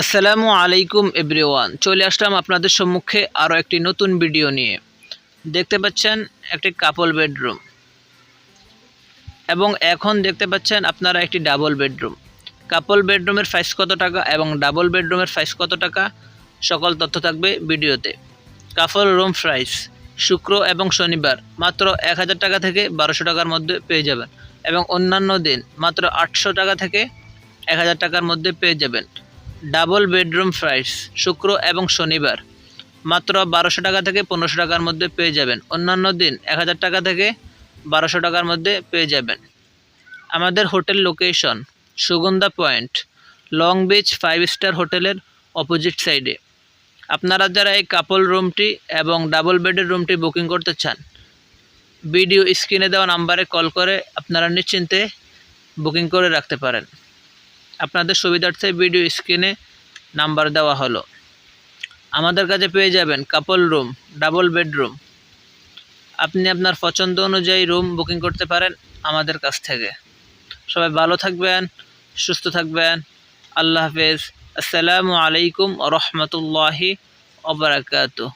আসসালামু আলাইকুম এভরিওয়ান। চলে আসলাম আপনাদের সম্মুখে আরও একটি নতুন ভিডিও নিয়ে। দেখতে পাচ্ছেন একটি কাপল বেডরুম এবং এখন দেখতে পাচ্ছেন আপনারা একটি ডাবল বেডরুম কাপল বেডরুমের প্রাইস কত টাকা এবং ডাবল বেডরুমের প্রাইস কত টাকা? সকল তথ্য থাকবে ভিডিওতে। কাপল রুম প্রাইস শুক্র এবং শনিবার মাত্র এক হাজার টাকা থেকে বারোশো টাকার মধ্যে পেয়ে যাবেন। এবং অন্যান্য দিন মাত্র আটশো টাকা থেকে এক হাজার টাকার মধ্যে পেয়ে যাবেন। ডাবল বেডরুম প্রাইস, শুক্র এবং শনিবার। মাত্র বারোশো টাকা থেকে পনেরোশো টাকার মধ্যে পেয়ে যাবেন। অন্যান্য দিন এক হাজার টাকা থেকে বারোশো টাকার মধ্যে পেয়ে যাবেন। আমাদের hotel location, Sugandha point, long beach five star হোটেলের অপোজিট সাইডে। আপনারা যারা এই কাপল রুমটি এবং ডাবল বেডের রুমটি বুকিং করতে চান, ভিডিও স্ক্রিনে দেওয়া নাম্বারে কল করে আপনারা নিশ্চিন্তে বুকিং করে রাখতে পারেন। আপনাদের সুবিধার্থে ভিডিও স্ক্রিনে নাম্বার দেওয়া হলো। আমাদের কাছে পেয়ে যাবেন কাপল রুম ডাবল বেডরুম আপনি আপনার পছন্দ অনুযায়ী রুম বুকিং করতে পারেন আমাদের কাছ থেকে। সবাই ভালো থাকবেন, সুস্থ থাকবেন। আল্লাহ হাফেজ। আসসালামু আলাইকুম রহমতুল্লাহি ওবরাকাতুহ